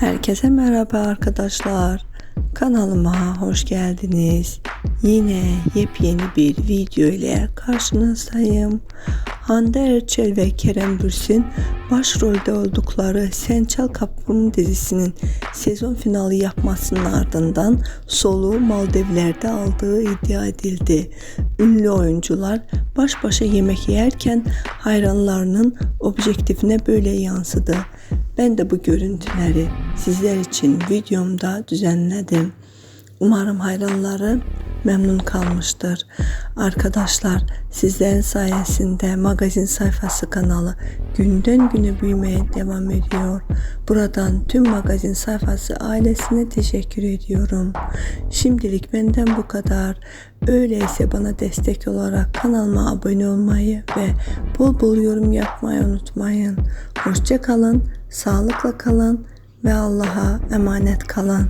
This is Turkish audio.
Herkese merhaba arkadaşlar. Kanalıma hoş geldiniz. Yine yepyeni bir video ile karşınızdayım. Hande Erçel ve Kerem Bürsin başrolde oldukları Sen Çal Kapım dizisinin sezon finali yapmasının ardından soluğu Maldivler'de aldığı iddia edildi. Ünlü oyuncular baş başa yemek yerken hayranlarının objektifine böyle yansıdı. Ben de bu görüntüleri sizler için videomda düzenledim. Umarım hayranlarım memnun kalmıştır. Arkadaşlar sizlerin sayesinde magazin sayfası kanalı günden güne büyümeye devam ediyor. Buradan tüm magazin sayfası ailesine teşekkür ediyorum. Şimdilik benden bu kadar. Öyleyse bana destek olarak kanalıma abone olmayı ve bol bol yorum yapmayı unutmayın. Hoşça kalın, sağlıkla kalın ve Allah'a emanet kalın.